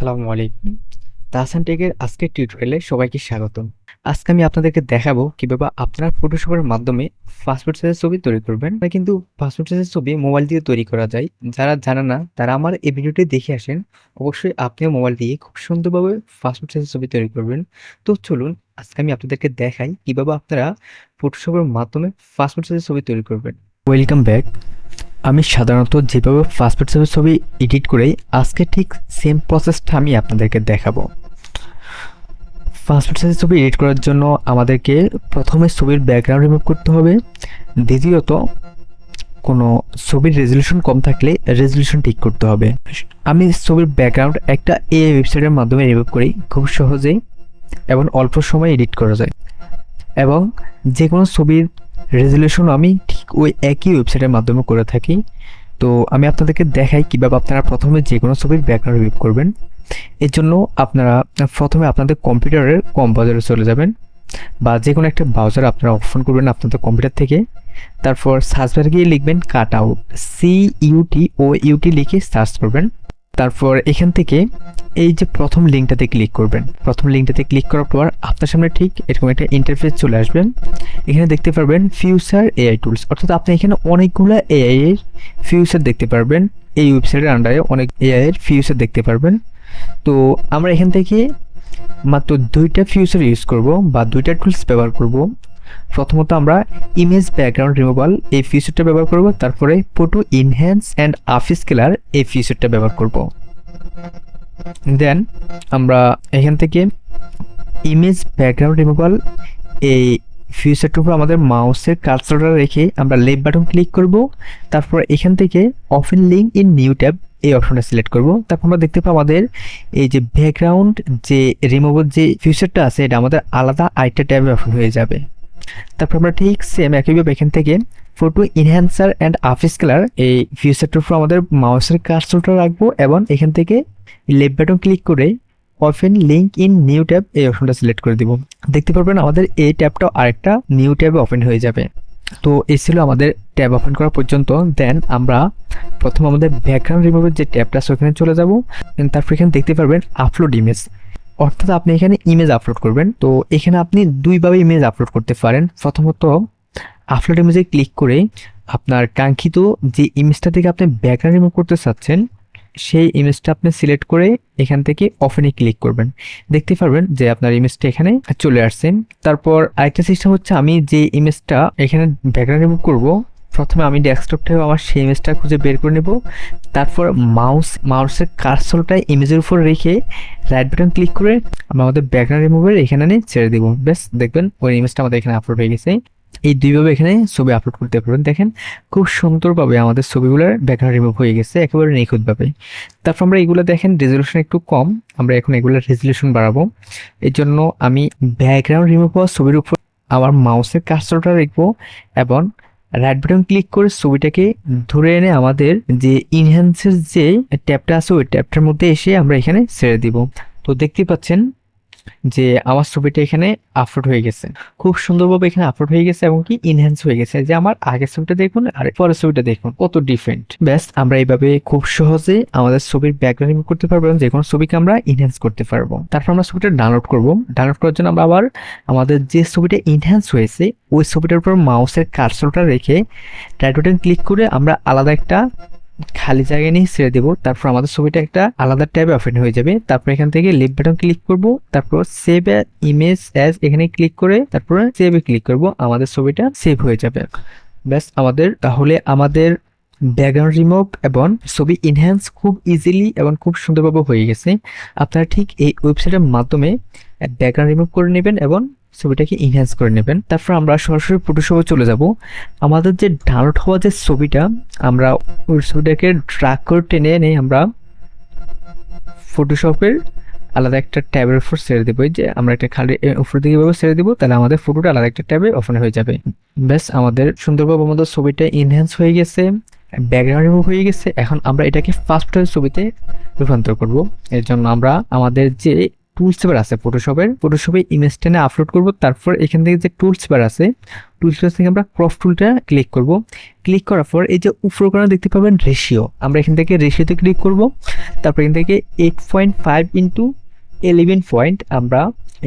আসসালামু আলাইকুম। তাহসান টেকের আজকের টিউটোরিয়ালে সবাইকে স্বাগতম। আজকে আমি আপনাদেরকে দেখাবো কীভাবে আপনারা ফটোশপের মাধ্যমে পাসপোর্ট সাইজের ছবি তৈরি করবেন। কিন্তু পাসপোর্ট সাইজের ছবি মোবাইল দিয়ে তৈরি করা যায়। যারা জানে না, তারা আমার এই ভিডিওটি দেখে আসেন। অবশ্যই আপনিও মোবাইল দিয়ে খুব সুন্দরভাবে পাসপোর্ট সাইজের ছবি তৈরি করবেন। তো চলুন, আজকে আমি আপনাদেরকে দেখাই কীভাবে আপনারা ফটোশপের মাধ্যমে পাসপোর্ট সাইজের ছবি তৈরি করবেন। ওয়েলকাম ব্যাক আমি সাধারণত যেভাবে পাসপোর্ট সাইজের ছবি এডিট করেই আজকে ঠিক সেম প্রসেসটা আমি আপনাদেরকে দেখাবো। পাসপোর্ট সাইজের ছবি এডিট করার জন্য আমাদেরকে প্রথমে ছবির ব্যাকগ্রাউন্ড রিমুভ করতে হবে। দ্বিতীয়ত, কোনো ছবির রেজলিউশন কম থাকলে রেজলিউশন ঠিক করতে হবে। আমি ছবির ব্যাকগ্রাউন্ড একটা এ ওয়েবসাইটের মাধ্যমে রিমুভ করি, খুব সহজেই এবং অল্প সময় এডিট করা যায়। এবং যে কোনো ছবির রেজলিউশন আমি ঠিক ওই একই ওয়েবসাইটের মাধ্যমে করে থাকি। তো আমি আপনাদেরকে দেখাই কীভাবে আপনারা প্রথমে যে কোনো ছবির ব্যাকগ্রাউন্ড রিমুভ করবেন। এর জন্য আপনারা প্রথমে আপনাদের কম্পিউটারের কম বাজারে চলে যাবেন বা যে কোনো একটা ব্রাউজার আপনারা অপশন করবেন আপনাদের কম্পিউটার থেকে। তারপর সার্চ বারে গিয়ে লিখবেন cut out C UT O UT লিখে সার্চ করবেন। তারপর এখান থেকে এই যে প্রথম লিঙ্কটাতে ক্লিক করবেন। প্রথম লিঙ্কটাতে ক্লিক করার পর আপনার সামনে ঠিক এরকম একটা ইন্টারফেস চলে আসবেন। এখানে দেখতে পারবেন ফিউচার এআই টুলস অর্থাৎ আপনি এখানে অনেকগুলো এআই এর ফিউচার দেখতে পারবেন। এই ওয়েবসাইটের আন্ডারে অনেক এআই এর ফিউচার দেখতে পারবেন। তো আমরা এখান থেকে মাত্র দুইটা ফিউচার ইউজ করব বা দুইটা টুলস ব্যবহার করব। প্রথমত আমরা ইমেজ ব্যাকগ্রাউন্ড রিমুভাল এই ফিচারটা ব্যবহার করব, তারপরে ফটো ইনহ্যান্স অ্যান্ড আফিস কেলার এই ফিচারটা ব্যবহার করব। দেন আমরা এখান থেকে ইমেজ ব্যাকগ্রাউন্ড রিমুভাল এই ফিচারটার উপর আমাদের মাউসের কার্সরটা রেখে আমরা লেফট বাটন ক্লিক করব, তারপর এখান থেকে open link in new tab এই অপশনটা সিলেক্ট করব। তারপর আমরা দেখতে পাবো আমাদের এই যে ব্যাকগ্রাউন্ড যে রিমুভাল যে ফিউচারটা আছে, এটা আমাদের আলাদা আরেকটা ট্যাবে অপশন হয়ে যাবে। তারপর আমরা ঠিক সেম একইভাবে এখান থেকে photo enhancer and office colour এই ফিচারটার উপর আমাদের মাউসের কার্সরটা রাখব এবং এখান থেকে লেফট বাটন ক্লিক করে open link in new tab এই অপশনটা সিলেক্ট করে দিব। দেখতে পারবেন আমাদের এই ট্যাবটাও আরেকটা নিউ ট্যাবে ওপেন হয়ে যাবে। তো এই ছিল আমাদের ট্যাব ওপেন করা পর্যন্ত। দেন আমরা প্রথম আমাদের ব্যাকগ্রাউন্ড রিমুভের যে ট্যাবটা আছে ওখানে চলে যাব। তারপর এখানে দেখতে পারবেন আপলোড ইমেজ অর্থাৎ আপনি এখানে ইমেজ আপলোড করবেন। তো এখানে আপনি দুইভাবে ইমেজ আপলোড করতে পারেন। প্রথমত আপলোড ইমেজে ক্লিক করে আপনার কাঙ্ক্ষিত যে ইমেজটা থেকে আপনি ব্যাকগ্রাউন্ড রিমুভ করতে চাচ্ছেন, সেই ইমেজটা আপনি সিলেক্ট করে এখান থেকে অফেনে ক্লিক করবেন। দেখতে পারবেন যে আপনার ইমেজটা এখানে চলে আসছে। তারপর আরেকটা সিস্টেম হচ্ছে আমি যে ইমেজটা এখানে ব্যাকগ্রাউন্ড রিমুভ করব প্রথমে আমি ডেস্কটপ থেকে আমার সেই ইমেজটা খুঁজে বের করে নেব। তারপর মাউস মাউসের কার্সলটা ইমেজের উপর রেখে রাইট বাটন ক্লিক করে আমরা আমাদের ব্যাকগ্রাউন্ড রিমুভের এখানে নিয়ে ছেড়ে দেবো। বেশ দেখবেন ওই ইমেজটা আমাদের এখানে আপলোড হয়ে গেছে। এই দুইভাবে এখানে ছবি আপলোড করতে পারবেন। দেখেন, খুব সুন্দরভাবে আমাদের ছবিগুলোর ব্যাকগ্রাউন্ড রিমুভ হয়ে গেছে, একেবারে নিখুঁতভাবে। তারপর আমরা এগুলো দেখেন রেজলিউশন একটু কম, আমরা এখন এগুলোর রেজলিউশন বাড়াবো। এর জন্য আমি ব্যাকগ্রাউন্ড রিমুভ হওয়া ছবির উপর আমার মাউসের কার্সরটা রাখব এবং রাইট বাটন ক্লিক করে ছবিটাকে ধরে এনে আমাদের যে ইনহ্যান্সের যে ট্যাবটা আছে ওই ট্যাবটার মধ্যে এসে আমরা এখানে ছেড়ে দিব। তো দেখতে পাচ্ছেন যে আমার ছবিটা এখানে আপলোড হয়ে গেছে। খুব সুন্দরভাবে এখানে আপলোড হয়ে গেছে এবং কি ইনহ্যান্স হয়ে গেছে। যে আমার আগের ছবিটা দেখুন আর পরের ছবিটা দেখুন, কত ডিফারেন্ট ব্যাস, আমরা এইভাবে খুব সহজে আমাদের ছবির ব্যাকগ্রাউন্ড রিমুভ করতে পারব এবং যে কোনো ছবিকে আমরা ইনহ্যান্স করতে পারব। তারপর আমরা ছবিটা ডাউনলোড করব। ডাউনলোড করার জন্য আমরা আবার আমাদের যে ছবিটা ইনহ্যান্স হয়েছে, ওই ছবিটার উপর মাউসের কার্সরটা রেখে রাইট বাটন ক্লিক করে আমরা আলাদা একটা খালি জায়গায় নিয়ে ছেড়ে দেবো। তারপর আমাদের ছবিটা একটা আলাদা ট্যাবে ওপেন হয়ে যাবে। তারপর এখান থেকে লেফট বাটন ক্লিক করব। তারপর সেভ ইমেজ অ্যাজ এখানে ক্লিক করে তারপর সেভে ক্লিক করব। আমাদের ছবিটা সেভ হয়ে যাবে। ব্যাস, আমাদের, তাহলে আমাদের ব্যাকগ্রাউন্ড রিমুভ এবং ছবি ইনহ্যান্স খুব ইজিলি এবং খুব সুন্দরভাবে হয়ে গেছে। আপনারা ঠিক এই ওয়েবসাইটের মাধ্যমে ব্যাকগ্রাউন্ড রিমুভ করে নেবেন এবং ছবিটাকে ইনহ্যান্স করে নেবেন। তারপর আমরা সরাসরি ফটোশপে চলে যাব। আমাদের যে ডাউনলোড হওয়া যে ছবিটা, আমরা ওই ছবিটাকে ড্রাগ করে টেনে এনে আমরা ফটোশপের আলাদা একটা ট্যাবের উপর ছেড়ে দেবো। যে আমরা একটা খালি উপর দিকে এভাবে ছেড়ে দেবো, তাহলে আমাদের ফটোটা আলাদা একটা ট্যাবে ওপেন হয়ে যাবে। ব্যাস, আমাদের সুন্দরভাবে আমাদের ছবিটা ইনহ্যান্স হয়ে গেছে ব্যাকগ্রাউন্ড রিমুভ হয়ে গেছে। এখন আমরা এটাকে ফার্স্ট ছবিতে রূপান্তর করব। এর জন্য আমরা আমাদের যে টুলস বার আছে ফটোশপের ফটোশপে ইমেজ টেনে আপলোড করব, তারপর এখান থেকে যে টুলস বার আছে টুলস বার থেকে আমরা ক্রপ টুলটা ক্লিক করব। ক্লিক করার পর এই যে উপর করে দেখতে পাবেন রেশিও আমরা এখান থেকে রেশিওতে ক্লিক করব। তারপর এখান থেকে eight point five into eleven point আমরা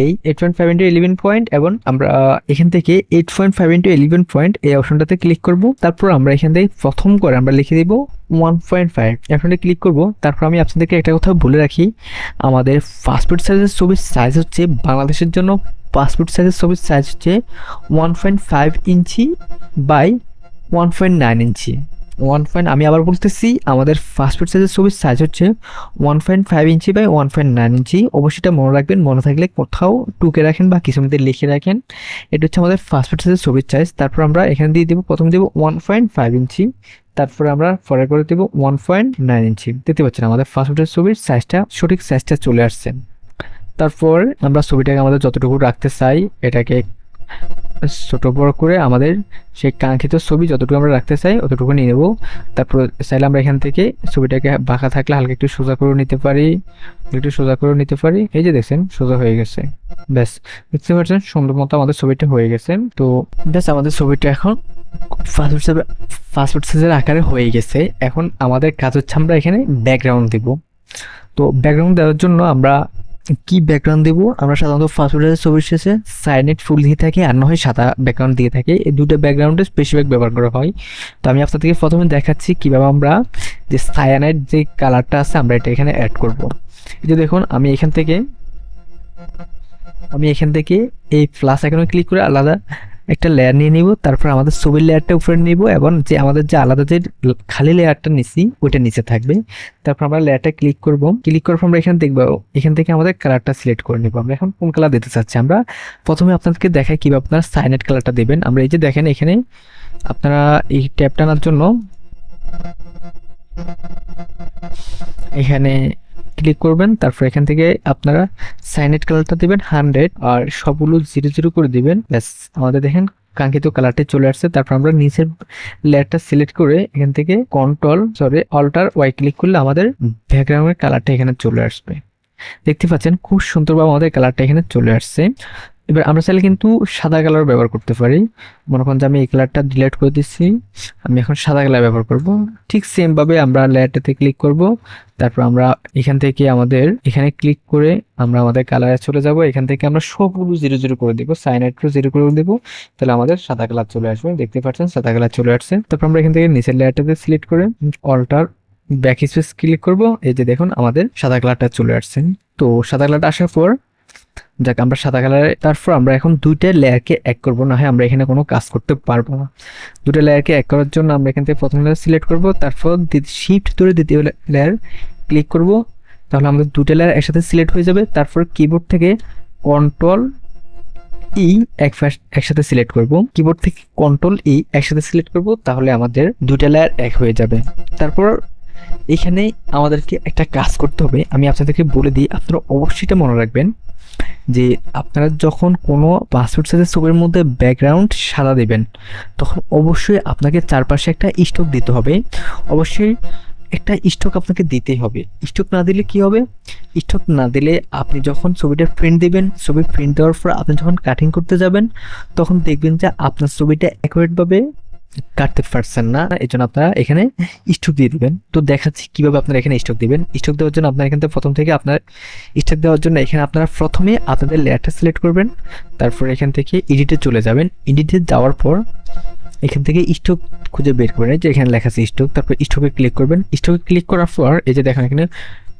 এই eight point five into eleven point এবং আমরা এখান থেকে eight point five into eleven point এই অপশনটাতে ক্লিক করব। তারপর আমরা এখান থেকে প্রথম করে আমরা লিখে দিব ওয়ান পয়েন্ট ফাইভ অপশনটা ক্লিক করব, তারপর আমি আপনাদেরকে একটা কথা বলে রাখি। আমাদের পাসপোর্ট সাইজের ছবির সাইজ হচ্ছে, বাংলাদেশের জন্য পাসপোর্ট সাইজের ছবির সাইজ হচ্ছে one point five inch by one point nine inch. One point আমি আবার বলতেছি, আমাদের পাসপোর্ট সাইজের ছবির সাইজ হচ্ছে one point five inch by one point nine inch. অবশ্যই এটা মনে রাখবেন, মনে থাকলে কোথাও টুকে রাখেন বা কিছু মধ্যে লিখে রাখেন। এটা হচ্ছে আমাদের পাসপোর্ট সাইজের ছবির সাইজ তারপর আমরা এখানে দিয়ে দেবো, প্রথম দেবো ওয়ান পয়েন্ট ফাইভ ইঞ্চি। তারপরে আমরা পরে করে দেবো ওয়ান পয়েন্ট নাইন ইঞ্চি দেখতে পাচ্ছেন আমাদের ফার্স্ট পাসপোর্টের ছবির সাইজটা সঠিক সাইজটা চলে আসছে। তারপর আমরা ছবিটাকে আমাদের যতটুকু রাখতে চাই, এটাকে ছোট বড় করে আমাদের সেই কাঙ্ক্ষিত ছবি যতটুকু আমরা রাখতে চাই, অতটুকু নিয়ে নেব। তারপর চাইলে আমরা এখান থেকে ছবিটাকে বাঁকা থাকলে হালকা একটু সোজা করে নিতে পারি। একটু সোজা করে নিতে পারি। এই যে দেখছেন, সোজা হয়ে গেছে। ব্যাস বুঝতে পারছেন সুন্দর মতো আমাদের ছবিটা হয়ে গেছে। তো ব্যাস, আমাদের ছবিটা এখন সাইজ পাসপোর্ট সাইজের আকারে হয়ে গেছে। এখন আমাদের কাজ হচ্ছে আমরা এখানে ব্যাকগ্রাউন্ড দিব। তো ব্যাকগ্রাউন্ড দেওয়ার জন্য আমরা কি ব্যাকগ্রাউন্ড দেবো? আমরা সাধারণত ফাস্টফুডের ছবির শেষে সাইনেট ফুল দিয়ে থাকি আর না হয় সাদা ব্যাকগ্রাউন্ড দিয়ে থাকি। এই দুটো ব্যাকগ্রাউন্ডে বেশিরভাগ ব্যবহার করা হয়। তো আমি আপনাদেরকে প্রথমে দেখাচ্ছি কীভাবে আমরা যে সায়ানাইট যে কালারটা আছে আমরা এটা এখানে অ্যাড করব। এই যে দেখুন, আমি এখান থেকে আমি এখান থেকে এই প্লাস আইকনে ক্লিক করে আলাদা একটা লেয়ার নিয়ে নিব, তারপর আমাদের ছবির লেয়ারটা উপরে নিব এবং যে আমাদের যে আলাদা যে খালি লেয়ারটা নিছি, ওইটা নিচে থাকবে। তারপর আমরা লেয়ারটা ক্লিক করব। ক্লিক করার পর আমরা এখানে দেখব, এখান থেকে আমাদের কালারটা সিলেক্ট করে নিব। আমরা এখন কোন কালার দিতে চাচ্ছি? আমরা প্রথমে আপনাদেরকে দেখাই কীভাবে আপনারা সাইনেট কালারটা দেবেন। আমরা এই যে দেখেন এখানে আপনারা এই ট্যাপ টানার জন্য এখানে ক্লিক করবেন, তারপর এখান থেকে আপনারা সাইনেট কালারটা দিবেন হান্ড্রেড আর সবগুলো জিরো জিরো করে দিবেন। ব্যাস, আমাদের দেখেন কাঙ্ক্ষিত কালারটি চলে আসছে। তারপর আমরা নিচের লেয়ারটা সিলেক্ট করে এখান থেকে control sorry alter Y click করলে আমাদের ব্যাকগ্রাউন্ডের কালারটা এখানে চলে আসবে। দেখতে পাচ্ছেন, খুব সুন্দরভাবে আমাদের কালারটা এখানে চলে আসছে। এবার আমরা চাইলে কিন্তু সাদা কালার ব্যবহার করতে পারি। মনে করেন যে আমি এই কালারটা ডিলেট করে দিচ্ছি। আমি এখন সাদা কালার ব্যবহার করব। ঠিক সেমভাবে আমরা লেয়ারটাতে ক্লিক করব। তারপর আমরা এখান থেকে আমাদের, এখানে ক্লিক করে আমরা আমাদের কালারে চলে যাব। এখান থেকে আমরা সবগুলো জিরো জিরো করে দেবো। সাইনাইট্রো জিরো করে দেবো। তাহলে আমাদের সাদা কালার চলে আসবে। দেখতে পাচ্ছেন সাদা কালার চলে আসছে। তারপর আমরা এখান থেকে নিচের লেয়ারটাতে সিলেক্ট করে অল্টার ব্যাক স্পেস ক্লিক করব। এই যে দেখুন আমাদের সাদা কালারটা চলে আসছে। তো সাদা কালারটা আসার পর যাক, আমরা সাদা কালারে তারপর আমরা এখন দুইটা লেয়ারকে এক করব, না হয় আমরা এখানে কোনো কাজ করতে পারব না। দুটো লেয়ারকে এক করার জন্য আমরা এখান থেকে প্রথম লেয়ার সিলেক্ট করব, তারপর শিফট ধরে দ্বিতীয় লেয়ার ক্লিক করব। তাহলে আমাদের দুটো লেয়ার একসাথে সিলেক্ট হয়ে যাবে, তারপর কিবোর্ড থেকে কন্ট্রোল ই এক একসাথে সিলেক্ট করব। কিবোর্ড থেকে কন্ট্রোল ই একসাথে সিলেক্ট করব, তাহলে আমাদের দুটা লেয়ার এক হয়ে যাবে। তারপর এখানে আমাদেরকে একটা কাজ করতে হবে, আমি আপনাদেরকে বলে দিই, আপনারা অবশ্যই এটা মনে রাখবেন যে আপনারা যখন কোনো পাসপোর্ট সাইজের ছবির মধ্যে ব্যাকগ্রাউন্ড সাদা দেবেন, তখন অবশ্যই আপনাকে চারপাশে একটা স্টক দিতে হবে। অবশ্যই একটা স্টক আপনাকে দিতেই হবে। স্টক না দিলে কি হবে? স্টক না দিলে আপনি যখন ছবিটার প্রিন্ট দেবেন ছবি প্রিন্ট দেওয়ার পর আপনি যখন কাটিং করতে যাবেন, তখন দেখবেন যে আপনার ছবিটা অ্যাকুরেটভাবে কাটতে পারছেন না এই জন্য আপনারা এখানে স্টক দিয়ে দিবেন। তো দেখাচ্ছি কীভাবে আপনারা এখানে স্টক দিবেন। স্টক দেওয়ার জন্য আপনার এখান থেকে প্রথম থেকে আপনার স্টক দেওয়ার জন্য এখানে আপনারা প্রথমে আপনাদের লেয়ারটা সিলেক্ট করবেন, তারপর এখান থেকে এডিটে চলে যাবেন। এডিটে যাওয়ার পর এখান থেকে স্টক খুঁজে বের করবেন যে এখানে লেখা আছে স্টক তারপর স্টকে ক্লিক করবেন। স্টকে ক্লিক করার পর এই যে দেখেন এখানে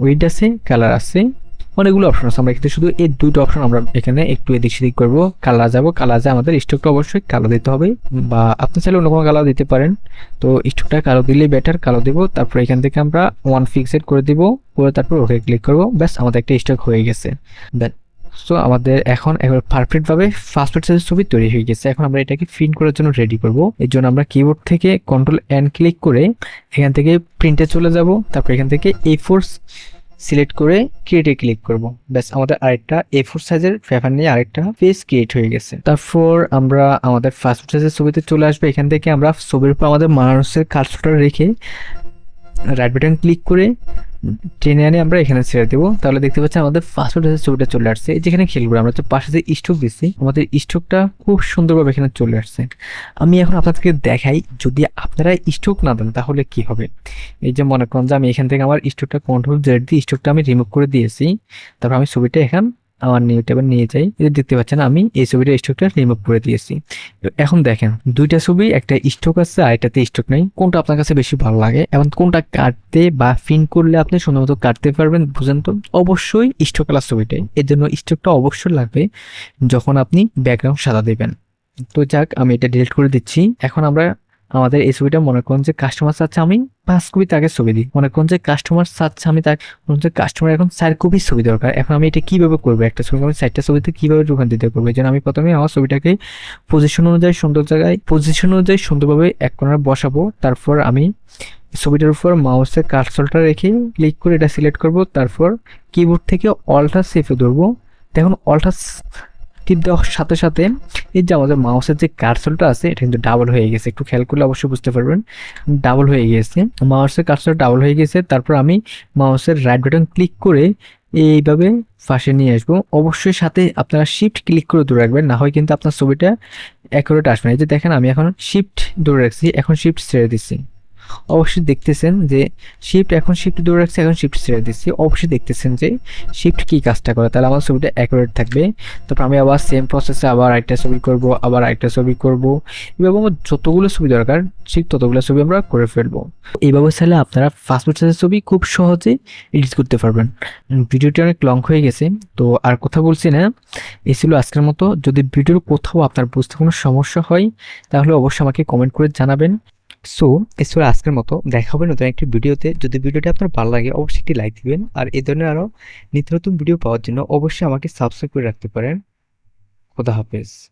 ওয়েট আছে কালার আছে অনেকগুলো অপশন আছে। আমরা এখানে শুধু এই দুটো অপশন আমরা এখানে একটু এদিক সেদিক করব। কালার যাব। কালার যায় আমাদের স্টকটা অবশ্যই কালো দিতে হবে। বা আপনি চাইলে অন্য কোনো কালার দিতে পারেন। তো স্টকটা কালো দিলেই বেটার কালো দেব। তারপর এখান থেকে আমরা ওয়ান ফিক্সেড করে দিব। করে তারপর ওকে ক্লিক করব। ব্যাস, আমাদের একটা স্টক হয়ে গেছে। সো আমাদের এখন একবার পারফেক্টভাবে ফাস্টফুড সাইজের ছবি তৈরি হয়ে গেছে। এখন আমরা এটাকে প্রিন্ট করার জন্য রেডি করব। এর জন্য আমরা কিবোর্ড থেকে কন্ট্রোল অ্যান্ড ক্লিক করে এখান থেকে প্রিন্টে চলে যাব। তারপর এখান থেকে এ ফোর্স সিলেক্ট করে ক্রিয়েটে ক্লিক করব। ব্যাস, আমাদের আরেকটা এ ফোর সাইজের পেপার নিয়ে আরেকটা পেজ ক্রিয়েট হয়ে গেছে। তারপর আমরা আমাদের ফার্স্ট সাইজের ছবিতে চলে আসব। এখান থেকে আমরা ছবির উপর আমাদের মানুষের কার্সটা রেখে রাইট বাটন ক্লিক করে টেনে আনে আমরা এখানে ছেড়ে দেবো। তাহলে দেখতে পাচ্ছি আমাদের পাসওয়ার্ড ছবিটা চলে আসছে। যেখানে খেলব আমরা তো পাশে যে স্ট্রোক দিচ্ছি, আমাদের স্ট্রোকটা খুব সুন্দরভাবে এখানে চলে আসছে। আমি এখন আপনাদেরকে দেখাই, যদি আপনারা স্ট্রোক না দেন তাহলে কি হবে? এই যে মনে করেন যে আমি এখান থেকে আমার স্ট্রোকটা কন্ট্রোল জেড দিয়ে স্ট্রোকটা আমি রিমুভ করে দিয়েছি। তারপর আমি ছবিটা এখান আমার নিউ ট্যাবে নিয়ে যাই। এই দেখতে পাচ্ছেন, আমি এই ছবিটা স্ট্রোকটা রিমুভ করে দিয়েছি। তো এখন দেখেন, দুইটা ছবি, একটা স্ট্রোক আছে আর এটাতে স্ট্রোক নেই। কোনটা আপনার কাছে বেশি ভালো লাগে এবং কোনটা কাটতে বা ফিন করলে আপনি সুন্দর মতো কাটতে পারবেন, বুঝেন তো? অবশ্যই কালার ছবিটাই। এর জন্য স্ট্রোকটা অবশ্যই লাগবে যখন আপনি ব্যাকগ্রাউন্ড সাদা দেবেন। তো যাক, আমি এটা ডিলিট করে দিচ্ছি। এখন আমরা আমাদের এই ছবিটা মনে করুন যে কাস্টমার চাচ্ছে, আমি পাঁচ কপি তাকে ছবি দিই। মনে করুন যে কাস্টমার চাচ্ছে, আমি তাকে, মনে হচ্ছে কাস্টমার এখন চার কপি ছবি দরকার। এখন আমি এটা কীভাবে করব? একটা ছবি, আমি চারটা ছবিতে কীভাবে করব? এই জন্য আমি প্রথমে আমার ছবিটাকে পজিশন অনুযায়ী সুন্দর জায়গায় পজিশন অনুযায়ী সুন্দরভাবে এক কোণায় বসাবো। তারপর আমি ছবিটার উপর মাউসের কার্সলটা রেখে ক্লিক করে এটা সিলেক্ট করব। তারপর কিবোর্ড থেকে অল্টা সেফে ধরবো। দেখুন অল্টা দেওয়ার সাথে সাথে এই যে আমাদের মাউসের যে কার্সলটা আছে, এটা কিন্তু ডাবল হয়ে গেছে। একটু খেয়াল করলে অবশ্যই বুঝতে পারবেন। ডাবল হয়ে গেছে। মাউসের কার্সল ডাবল হয়ে গেছে। তারপর আমি মাউসের রাইট বাটন ক্লিক করে এইভাবে ফাঁসে নিয়ে আসব। অবশ্যই সাথে আপনারা শিফট ক্লিক করে ধরে রাখবেন। না হয় কিন্তু আপনার ছবিটা অ্যাকুরেট আসবে না। এই যে দেখেন, আমি এখন শিফট ধরে রাখছি। এখন শিফট ছেড়ে দিচ্ছি। অবশ্যই দেখতেছেন যে শিফট এখন শিফট ধরে রাখছি, এখন শিফট ছেড়ে দিচ্ছি। অবশ্যই দেখতেছেন যে শিফট কি কাজটা করে, তাহলে আমার ছবিটা অ্যাকুরেট থাকবে। তারপর আমি আবার সেম প্রসেসে আবার একটা ছবি করব, আবার একটা ছবি করব। এভাবে আমার যতগুলো ছবি দরকার ঠিক ততগুলো ছবি আমরা করে ফেলব। এইভাবে চাইলে আপনারা পাসপোর্ট সাইজের ছবি খুব সহজে এডিট করতে পারবেন। ভিডিওটি অনেক লং হয়ে গেছে, তো আর কথা বলছি না। এ ছিল আজকের মতো। যদি ভিডিওর কোথাও আপনার বুঝতে কোনো সমস্যা হয়, তাহলে অবশ্যই আমাকে কমেন্ট করে জানাবেন। সো এছাড়া আজকের মতো। দেখা হবে নতুন একটি ভিডিওতে। যদি ভিডিওটি আপনার ভালো লাগে, অবশ্যই একটি লাইক দিবেন। আর এই ধরনের আরও নিত্য নতুন ভিডিও পাওয়ার জন্য অবশ্যই আমাকে সাবস্ক্রাইব করে রাখতে পারেন। খোদা হাফেজ।